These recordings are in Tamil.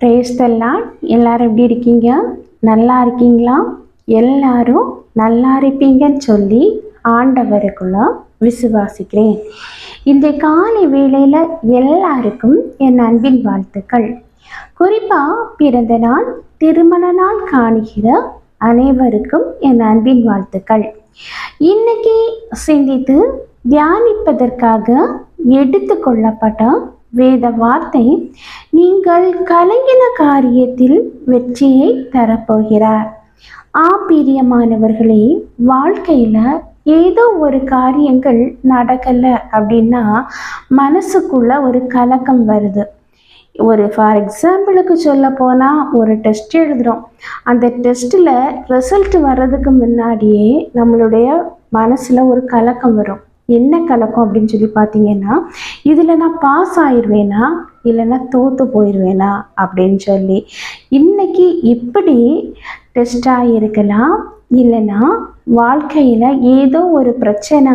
பிரேஸ்தெல்லாம் எல்லாரும் எப்படி இருக்கீங்க? நல்லா இருக்கீங்களா? எல்லாரும் நல்லா இருப்பீங்கன்னு சொல்லி ஆண்டவருக்குள்ள விசுவாசிக்கிறேன். இந்த காலை வேளையில் எல்லாருக்கும் என் அன்பின் வாழ்த்துக்கள். குறிப்பாக பிறந்த நாள் திருமண நாள் காணுகிற அனைவருக்கும் என் அன்பின் வாழ்த்துக்கள். இன்னைக்கு சிந்தித்து தியானிப்பதற்காக எடுத்துக்கொள்ளப்பட்ட வேத வார்த்தை நீங்கள் கலங்கின காரியத்தில் வெற்றியை தரப்போகிறார். ஆ பிரியமானவர்களே வாழ்க்கையில் ஏதோ ஒரு காரியங்கள் நடக்கலை அப்படின்னா மனசுக்குள்ள ஒரு கலக்கம் வருது. ஒரு ஃபார் எக்ஸாம்பிளுக்கு சொல்ல போனால் ஒரு டெஸ்ட் எழுதுகிறோம் அந்த டெஸ்ட்டில் ரிசல்ட் வர்றதுக்கு முன்னாடியே நம்மளுடைய மனசில் ஒரு கலக்கம் வரும். என்ன கலக்கம் அப்படின்னு சொல்லி பார்த்தீங்கன்னா இதில் நான் பாஸ் ஆயிடுவேனா இல்லைன்னா தோற்று போயிடுவேனா அப்படின்னு சொல்லி. இன்னைக்கு இப்படி டெஸ்ட்டாக இருக்கலாம் இல்லைன்னா வாழ்க்கையில் ஏதோ ஒரு பிரச்சனை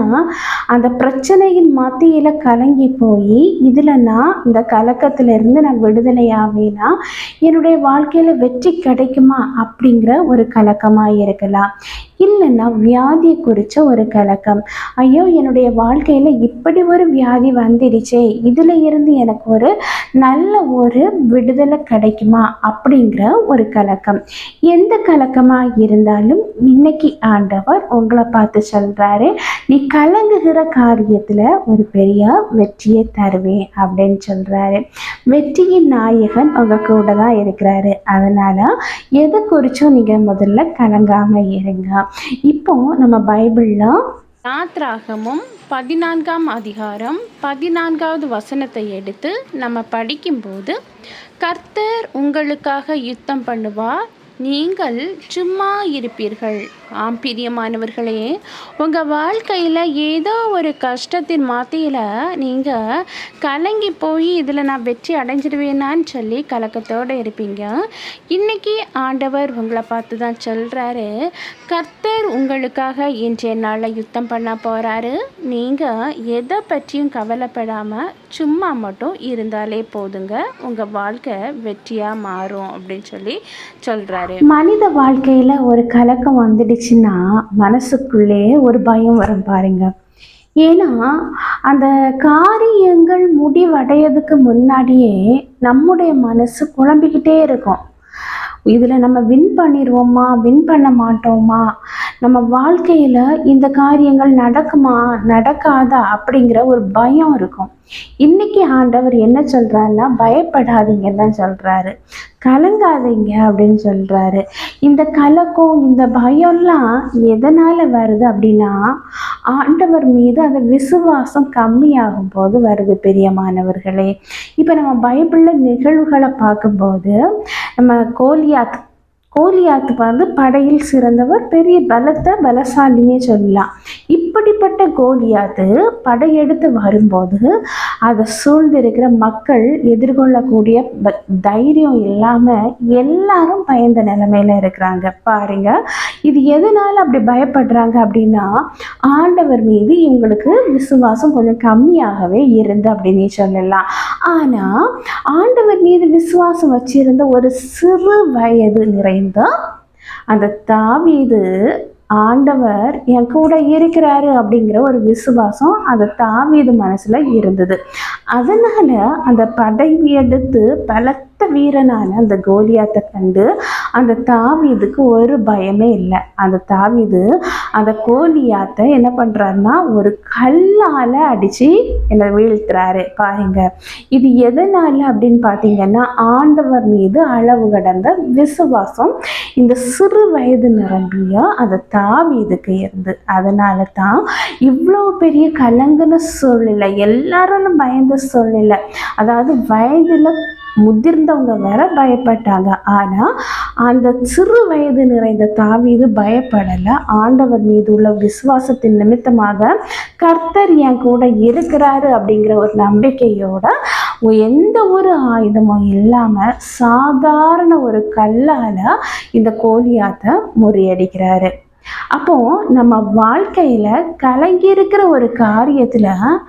அந்த பிரச்சனையின் மத்தியில் கலங்கி போய் இதில் நான் இந்த கலக்கத்திலிருந்து நான் விடுதலை ஆவேனா? என்னுடைய வாழ்க்கையில் வெற்றி கிடைக்குமா? அப்படிங்கிற ஒரு கலக்கமாக இருக்கலாம். இல்லைன்னா வியாதியை குறித்த ஒரு கலக்கம். ஐயோ என்னுடைய வாழ்க்கையில் இப்படி ஒரு வியாதி வந்துடுச்சே இதில் இருந்து எனக்கு ஒரு நல்ல ஒரு விடுதலை கிடைக்குமா? அப்படிங்கிற ஒரு கலக்கம். எந்த கலக்கமாக இருந்தாலும் இன்னைக்கு ஆண்டவர் உங்களை பார்த்து சொல்கிறாரு நீ கலங்குகிற காரியத்தில் ஒரு பெரிய வெற்றியை தருவேன் அப்படின்னு சொல்கிறாரு வெற்றியின் நாயகன் உங்கள் கூட தான் இருக்கிறாரு. அதனால் எதை குறித்தும் நீங்கள் முதல்ல கலங்காமல் இருங்க. இப்போ நம்ம பைபிளில் நாத்ராகமும் பதினான்காம் அதிகாரம் பதினான்காவது வசனத்தை எடுத்து நம்ம படிக்கும்போது கர்த்தர் உங்களுக்காக யுத்தம் பண்ணுவார் நீங்கள் சும்மா இருப்பீர்கள். ஆம் பிரியமானவர்களே உங்கள் வாழ்க்கையில் ஏதோ ஒரு கஷ்டத்தின் மத்தியில் நீங்கள் கலங்கி போய் இதில் நான் வெற்றி அடைஞ்சிடுவேனான்னு சொல்லி கலக்கத்தோடு இருப்பீங்க. இன்னைக்கு ஆண்டவர் உங்களை பார்த்து தான் சொல்கிறாரு கர்த்தர் உங்களுக்காக இன்றைய நாளில் யுத்தம் பண்ண போகிறாரு நீங்கள் எதை பற்றியும் கவலைப்படாமல் சும்மா மட்டும் இருந்தாலே போதுங்க. உங்கள் வாழ்க்கை வெற்றியாக மாறும் அப்படின்னு சொல்லி சொல்கிறாரு மனித வாழ்க்கையில் ஒரு கலக்கம் இருந்துச்சுன்னா மனசுக்குள்ளே ஒரு பயம் வரும் பாருங்க. ஏன்னா அந்த காரியங்கள் முடிவடையதுக்கு முன்னாடியே நம்முடைய மனசு குழம்பிக்கிட்டே இருக்கும். இதில் நம்ம வின் பண்ணிடுவோமா வின் பண்ண மாட்டோமா? நம்ம வாழ்க்கையில் இந்த காரியங்கள் நடக்குமா நடக்காதா அப்படிங்கிற ஒரு பயம் இருக்கும். இன்னைக்கு ஆண்டவர் என்ன சொல்கிறாருன்னா பயப்படாதீங்க தான் சொல்கிறாரு கலங்காதீங்க அப்படின்னு சொல்கிறாரு இந்த கலக்கம் இந்த பயம்லாம் எதனால் வருது அப்படின்னா ஆண்டவர் மீது அந்த விசுவாசம் கம்மியாகும் போது வருது பெரியமானவர்களே. இப்போ நம்ம பைபிளில் நிகழ்வுகளை பார்க்கும்போது நம்ம கோலியாத் கோலியாத்து வந்து படையில் சிறந்தவர் பெரிய பலத்த பலசாலினே சொல்லலாம். இப்படிப்பட்ட கோலியாத்து படையெடுத்து வரும்போது அதை சூழ்ந்திருக்கிற மக்கள் எதிர்கொள்ளக்கூடிய தைரியம் இல்லாமல் எல்லாரும் பயந்த நிலைமையில இருக்கிறாங்க. பாருங்க இது எதனால அப்படி பயப்படுறாங்க அப்படின்னா ஆண்டவர் மீது இவங்களுக்கு விசுவாசம் கொஞ்சம் கம்மியாகவே இருந்து அப்படின்னு சொல்லலாம். ஆனால் ஆண்டவர் மீது விசுவாசம் வச்சிருந்த ஒரு சிறு வயது நிறைந்த அந்த தாவீது ஆண்டவர் என் கூட இருக்கிறாரு அப்படிங்கிற ஒரு விசுவாசம் அந்த தாவீது மனசுல இருந்தது. அதனால அந்த படை எடுத்து பலத்த வீரனான அந்த கோலியாத்தை கண்டு அந்த தாவீதுக்கு ஒரு பயமே இல்லை. அந்த தாவீது அந்த கோலியாத்தை என்ன பண்ணுறாருன்னா ஒரு கல்லால் அடித்து என்னை வீழ்த்துறாரு. பாருங்க. இது எதனால் அப்படின்னு பார்த்தீங்கன்னா ஆண்டவர் மீது அளவு கடந்த விசுவாசம் இந்த சிறு வயது நிரம்பிய அந்த தாவீதுக்கு இருந்து. அதனால தான் இவ்வளோ பெரிய கலங்கின சூழ்நிலை எல்லாரும் பயந்த சூழ்நிலை அதாவது வயதில் முதிர்ந்தவங்க வேற பயப்பட்டாங்க. ஆனால் அந்த சிறு வயது நிறைந்த தாவீது பயப்படலை. ஆண்டவர் மீது உள்ள விசுவாசத்தின் நிமித்தமாக கர்த்தர் என் கூட இருக்கிறாரு அப்படிங்கிற ஒரு நம்பிக்கையோட எந்த ஒரு ஆயுதமும் இல்லாமல் சாதாரண ஒரு கல்லால் இந்த கோலியாத்தை முறியடிக்கிறாரு. அப்போ நம்ம வாழ்க்கையில் கலங்கி இருக்கிற ஒரு காரியத்தில்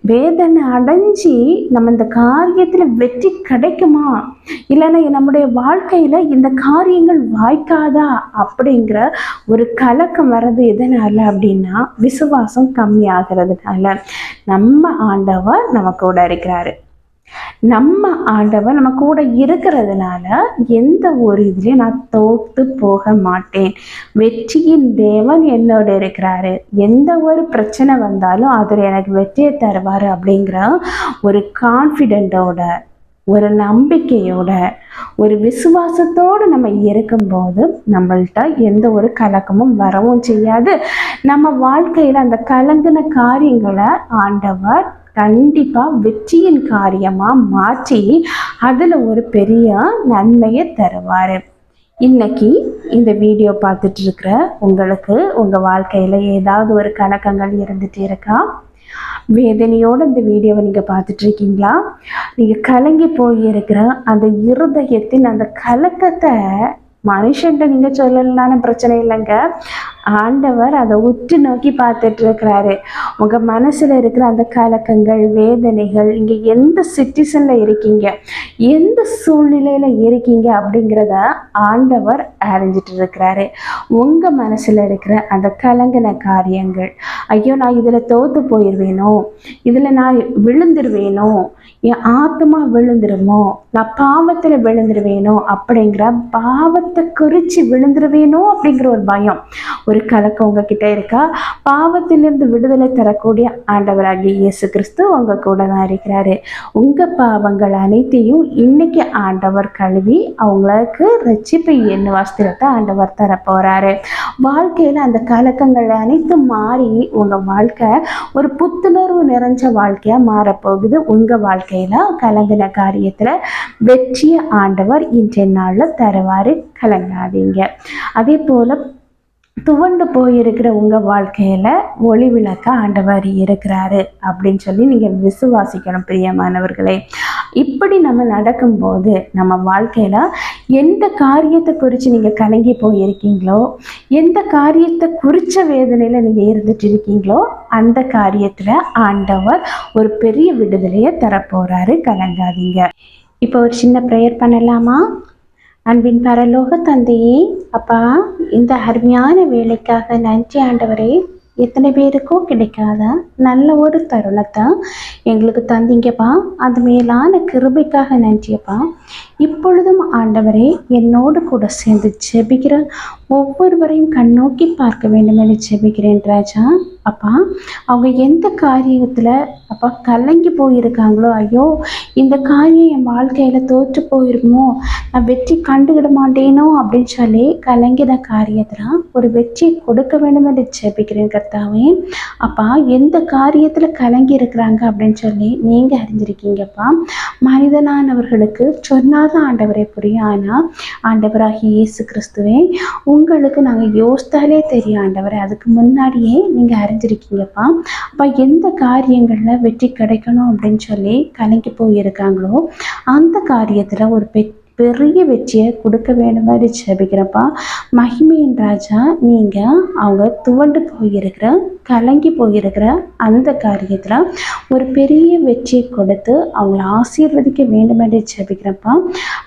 வேதனை அடைஞ்சி நம்ம இந்த காரியத்தில் வெற்றி கிடைக்குமா? இல்லைன்னா நம்முடைய வாழ்க்கையில் இந்த காரியங்கள் வாய்க்காதா? அப்படிங்கிற ஒரு கலக்கம் வர்றது எதனால அப்படின்னா விசுவாசம் கம்மியாகிறதுனால. நம்ம ஆண்டவர் நம்ம கூட இருக்கிறாரு. நம்ம ஆண்டவர் நம்ம கூட இருக்கிறதுனால எந்த ஒரு இதுலேயும் நான் தோத்து போக மாட்டேன். வெற்றியின் தேவன் என்னோட இருக்கிறாரு. எந்த ஒரு பிரச்சனை வந்தாலும் அதில் எனக்கு வெற்றியை தருவார் அப்படிங்கிற ஒரு கான்ஃபிடென்ட்டோட ஒரு நம்பிக்கையோட ஒரு விசுவாசத்தோடு நம்ம இருக்கும்போது நம்மள்கிட்ட எந்த ஒரு கலக்கமும் வரவும் செய்யாது. நம்ம வாழ்க்கையில் அந்த கலங்கின காரியங்களை ஆண்டவர் கண்டிப்பாக வெற்றியின் காரியமாக மாற்றி அதில் ஒரு பெரிய நன்மையை தருவார். இன்னைக்கு இந்த வீடியோ பார்த்துட்டு இருக்கிற உங்களுக்கு உங்கள் வாழ்க்கையில் ஏதாவது ஒரு கலக்கங்கள் இருந்துகிட்டு இருக்கா? வேதனையோடு இந்த வீடியோவை நீங்கள் பார்த்துட்ருக்கீங்களா நீங்கள் கலங்கி போயிருக்கிற அந்த இருதயத்தின் அந்த கலக்கத்தை மனுஷன்ட்ட நீங்கள் சொல்லலான பிரச்சனை இல்லைங்க. ஆண்டவர் அதை உற்று நோக்கி பார்த்துட்டு இருக்கிறாரு உங்கள் மனசில் இருக்கிற அந்த கலக்கங்கள் வேதனைகள் இங்கே எந்த சிட்டிசனில் இருக்கீங்க எந்த சூழ்நிலையில் இருக்கீங்க அப்படிங்கிறத ஆண்டவர் அறிஞ்சிட்டு இருக்கிறாரு உங்கள் மனசில் இருக்கிற அந்த கலங்கின காரியங்கள் ஐயோ நான் இதில் தோற்று போயிடுவேனோ இதில் நான் விழுந்துருவேனோ? என் ஆத்மா விழுந்துருமோ? நான் பாவத்தில் விழுந்துருவேனோ? அப்படிங்கிற பாவத்தை குறித்து விழுந்துருவேனோ அப்படிங்கிற ஒரு பயம். ஒரு கலக்கம் உங்ககிட்ட இருக்கா? பாவத்திலிருந்து விடுதலை தரக்கூடிய ஆண்டவராகிய இயேசு கிறிஸ்து உங்க கூட தான் இருக்கிறாரு. உங்கள் பாவங்கள் அனைத்தையும் இன்னைக்கு ஆண்டவர் கழுவி அவங்களுக்கு ரட்சிப்பு என்ன வஸ்திரத்தை ஆண்டவர் தர போகிறாரு வாழ்க்கையில் அந்த கலக்கங்கள் அனைத்தும் மாறி உங்கள் வாழ்க்கை ஒரு புத்துணர்வு நிறைஞ்ச வாழ்க்கையாக மாறப்போகுது. உங்கள் வாழ்க்கையில் கலங்கின காரியத்தில் வெற்றியை ஆண்டவர் இன்றைய நாளில் தருவார். கலங்காதீங்க. அதே போல் துவண்டு போயிருக்கிற உங்கள் வாழ்க்கையில் ஒளி விளக்க ஆண்டவர் இருக்கிறாரு அப்படின்னு சொல்லி நீங்கள் விசுவாசிக்கணும் பிரியமானவர்களே. இப்படி நம்ம நடக்கும்போது நம்ம வாழ்க்கையில் எந்த காரியத்தை குறித்து நீங்கள் கலங்கி போயிருக்கீங்களோ எந்த காரியத்தை குறித்த வேதனையில் நீங்கள் இருந்துட்டு இருக்கீங்களோ அந்த காரியத்தில் ஆண்டவர் ஒரு பெரிய விடுதலையை தரப்போகிறாரு கலங்காதீங்க. இப்போ ஒரு சின்ன ப்ரேயர் பண்ணலாமா? அன்பின் பரலோக தந்தையே அப்பா இந்த அருமையான வேலைக்காக நன்றி ஆண்டவரே. எத்தனை பேருக்கும் கிடைக்காத நல்ல ஒரு தருணத்தை எங்களுக்கு தந்தீங்கப்பா. அது மேலான கிருபைக்காக நன்றியப்பா. இப்பொழுதும் ஆண்டவரே என்னோடு கூட சேர்ந்து ஜெபிக்கிற ஒவ்வொருவரையும் கண்ணோக்கி பார்க்க வேண்டும் என்று ஜெபிக்கிறேன் ராஜா. அப்பா அவங்க எந்த காரியத்தில் அப்பா கலங்கி போயிருக்காங்களோ ஐயோ இந்த காரியம் என் வாழ்க்கையில் தோற்று போயிருமோ நான் வெற்றி கண்டுகிட மாட்டேனோ அப்படின்னு சொல்லி கலங்கின காரியத்தில் ஒரு வெற்றியை கொடுக்க வேண்டும் என்று ஜெபிக்கிறேன் கர்த்தாவே. அப்பா எந்த காரியத்தில் கலங்கி இருக்கிறாங்க அப்படின்னு சொல்லி நீங்கள் அறிஞ்சிருக்கீங்கப்பா மனிதனானவர்களுக்கு சொன்னாதான் ஆண்டவரை புரியும். ஆனால் ஆண்டவராகி இயேசு கிறிஸ்துவே உங்களுக்கு நாங்கள் யோசித்தாலே தெரியும் ஆண்டவரை. அதுக்கு முன்னாடியே நீங்கள் அறிஞ்சிருக்கீங்கப்பா அப்போ எந்த காரியங்களில் வெற்றி கிடைக்கணும் அப்படின்னு சொல்லி கலங்கி போயிருக்காங்களோ அந்த காரியத்தில் ஒரு பெற்ற பெரிய வெற்றியை கொடுக்க வேண்டும் மாதிரி ஜெபிக்கிறப்பா மகிமையின் ராஜா நீங்கள் அவங்க துவண்டு போயிருக்கிற கலங்கி போயிருக்கிற அந்த காரியத்தில் ஒரு பெரிய வெற்றியை கொடுத்து அவங்கள ஆசீர்வதிக்க வேண்டும் என்று ஜெபிக்கிறப்பா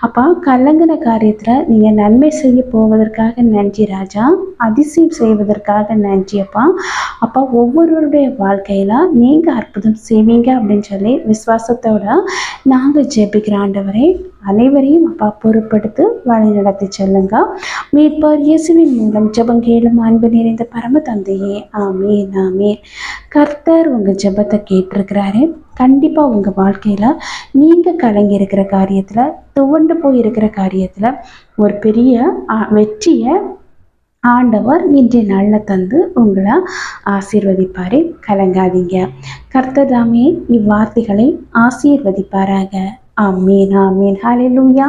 அப்பா கலங்கின காரியத்தில் நீங்கள் நன்மை செய்ய போவதற்காக நன்றி ராஜா. அதிசயம் செய்வதற்காக நன்றி அப்பா. அப்பா ஒவ்வொருவருடைய வாழ்க்கையில் நீங்கள் அற்புதம் செய்வீங்க அப்படின்னு சொல்லி விசுவாசத்தோட நாங்கள் ஜெபிக்கிற ஆண்டவரை அனைவரையும் அப்பா பொறுப்படுத்து வழி நடத்தி செல்லுங்க. மீட்பார் இயேசுவின் மூலம் ஜெபம் கேளும் அன்பு நிறைந்த பரம தந்தையே ஆமே நாமே கர்த்தர் உங்கள் ஜெபத்தை கேட்டிருக்கிறாரு. கண்டிப்பாக உங்கள் வாழ்க்கையில் நீங்கள் கலங்கி இருக்கிற காரியத்தில் துவண்டு போய் இருக்கிற காரியத்தில் ஒரு பெரிய வெற்றியை ஆண்டவர் இன்றைய நாளில் தந்து உங்களை ஆசீர்வதிப்பார். கலங்காதீங்க. கர்த்ததாமே இவ்வார்த்தைகளை ஆசீர்வதிப்பாராக. ஆமீன் ஆமீன். ஹalleluya.